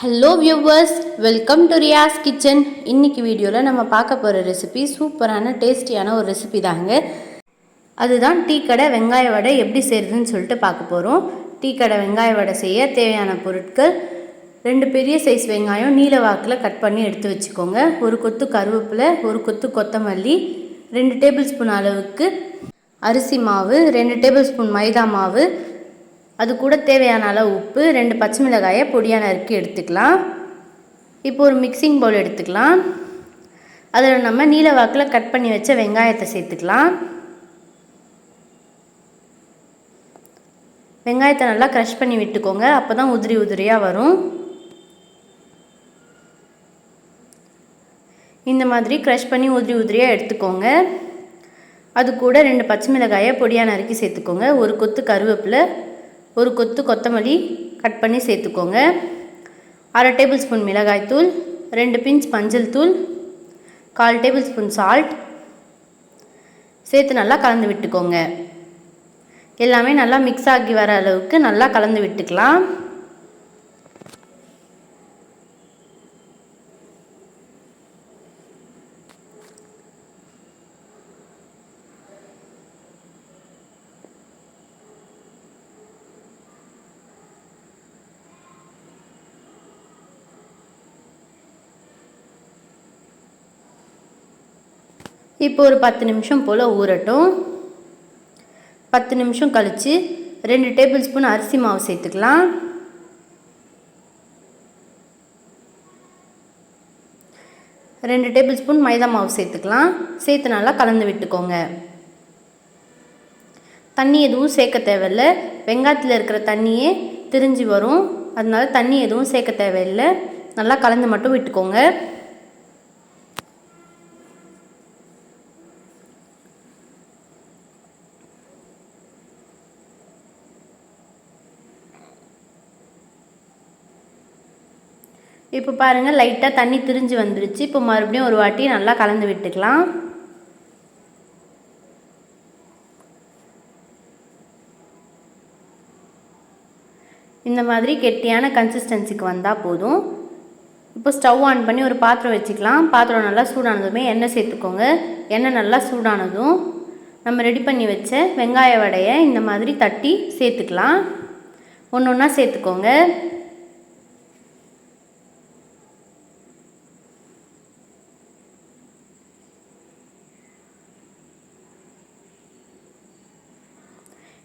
Hello viewers welcome to Riyas kitchen இன்னைக்கு வீடியோவில் நம்ம பார்க்க போகிற ரெசிபி சூப்பரான டேஸ்டியான ஒரு ரெசிபி தாங்க. அதுதான் டீ கடை வெங்காய வடை எப்படி செய்கிறதுன்னு சொல்லிட்டு பார்க்க போகிறோம் டீ கடை வெங்காய வடை செய்ய தேவையான பொருட்கள் ரெண்டு பெரிய சைஸ் வெங்காயம் நீல வாக்கில் கட் பண்ணி எடுத்து வச்சுக்கோங்க. ஒரு கொத்து கருவேப்பிலை ஒரு கொத்து கொத்தமல்லி ரெண்டு டேபிள் ஸ்பூன் அளவுக்கு அரிசி மாவு ரெண்டு டேபிள் ஸ்பூன் மைதா மாவு அது கூட தேவையான அளவு உப்பு ரெண்டு பச்சை மிளகாயை பொடியாக நறுக்கி எடுத்துக்கலாம். இப்போ ஒரு மிக்சிங் பவுல் எடுத்துக்கலாம். அதில் நம்ம நீல வாக்கில் கட் பண்ணி வச்ச வெங்காயத்தை சேர்த்துக்கலாம். வெங்காயத்தை நல்லா க்ரஷ் பண்ணி விட்டுக்கோங்க. அப்போ தான் உதிரி உதிரியாக வரும். இந்த மாதிரி க்ரஷ் பண்ணி உதிரி உதிரியாக எடுத்துக்கோங்க. அது கூட ரெண்டு பச்சை மிளகாயை பொடியாக நறுக்கி சேர்த்துக்கோங்க. ஒரு கொத்து கருவேப்பிலை ஒரு கொத்து கொத்தமல்லி கட் பண்ணி சேர்த்துக்கோங்க. அரை டேபிள் ஸ்பூன் மிளகாய்த்தூள் ரெண்டு பிஞ்ச் மஞ்சள் தூள் கால் டேபிள் ஸ்பூன் சால்ட் சேர்த்து நல்லா கலந்து விட்டுக்கோங்க. எல்லாமே நல்லா மிக்ஸ் ஆகி வர அளவுக்கு நல்லா கலந்து விட்டுக்கலாம். இப்போ ஒரு பத்து நிமிஷம் போல் ஊறட்டும். பத்து நிமிஷம் கழித்து ரெண்டு டேபிள் ஸ்பூன் அரிசி மாவு சேர்த்துக்கலாம். ரெண்டு டேபிள் ஸ்பூன் மைதா மாவு சேர்த்துக்கலாம். சேர்த்து நல்லா கலந்து விட்டுக்கோங்க. தண்ணி எதுவும் சேர்க்க தேவையில்லை. வெங்காயத்தில் இருக்கிற தண்ணியே திரிஞ்சு வரும். அதனால் தண்ணி எதுவும் சேர்க்க தேவையில்லை. நல்லா கலந்து மட்டும் விட்டுக்கோங்க. இப்போ பாருங்கள் லைட்டாக தண்ணி திரிஞ்சு வந்துருச்சு. இப்போ மறுபடியும் ஒரு வாட்டி நல்லா கலந்து விட்டுக்கலாம். இந்த மாதிரி கெட்டியான கன்சிஸ்டன்சிக்கு வந்தால் போதும். இப்போ ஸ்டவ் ஆன் பண்ணி ஒரு பாத்திரம் வச்சுக்கலாம். பாத்திரம் நல்லா சூடானதுமே எண்ணெய் சேர்த்துக்கோங்க. எண்ணெய் நல்லா சூடானதும் நம்ம ரெடி பண்ணி வச்ச வெங்காய வடையை இந்த மாதிரி தட்டி சேர்த்துக்கலாம். ஒன்று ஒன்றா சேர்த்துக்கோங்க.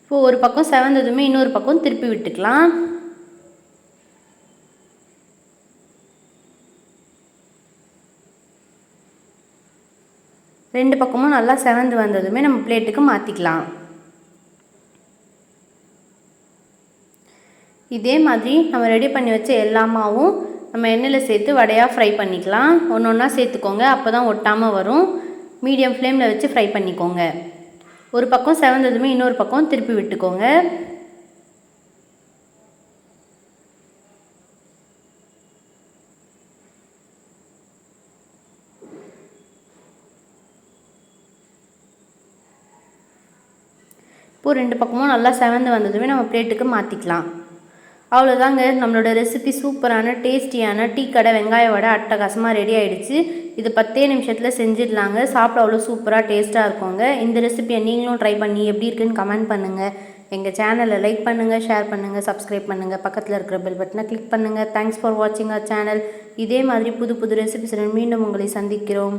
இப்போ ஒரு பக்கம் செவந்ததுமே இன்னொரு பக்கம் திருப்பி விட்டுக்கலாம். ரெண்டு பக்கமும் நல்லா செவந்து வந்ததுமே நம்ம பிளேட்டுக்கு மாற்றிக்கலாம் இதே மாதிரி நம்ம ரெடி பண்ணி வச்ச எல்லா மாவும் நம்ம எண்ணெயில் சேர்த்து வடையாக ஃப்ரை பண்ணிக்கலாம். ஒன்று ஒன்றா சேர்த்துக்கோங்க அப்போ தான் ஒட்டாமல் வரும். மீடியம் ஃப்ளேமில் வச்சு ஃப்ரை பண்ணிக்கோங்க. ஒரு பக்கம் செவந்ததுமே இன்னொரு பக்கம் திருப்பி விட்டுக்கோங்க. இப்போ ரெண்டு பக்கமும் நல்லா செவந்து வந்ததுமே நம்ம பிளேட்டுக்கு மாற்றிக்கலாம் அவ்வளோதாங்க நம்மளோட ரெசிபி சூப்பரான டேஸ்டியான டீ கடை வெங்காய வடை அட்டகாசமாக ரெடி ஆகிடுச்சு இது பத்தே நிமிஷத்தில் செஞ்சிடலாங்க. சாப்பிட அவ்வளோ சூப்பராக டேஸ்ட்டாக இருக்குங்க. இந்த ரெசிபியை நீங்களும் ட்ரை பண்ணி எப்படி இருக்குன்னு கமெண்ட் பண்ணுங்கள் எங்கள் சேனலை லைக் பண்ணுங்கள் ஷேர் பண்ணுங்கள் சப்ஸ்கிரைப் பண்ணுங்கள் பக்கத்தில் இருக்கிற பெல் பட்டனை கிளிக் பண்ணுங்கள் தேங்க்ஸ் ஃபார் வாட்சிங் அவர் சேனல் இதே மாதிரி புது புது ரெசிபிஸ் மீண்டும் உங்களை சந்திக்கிறோம்.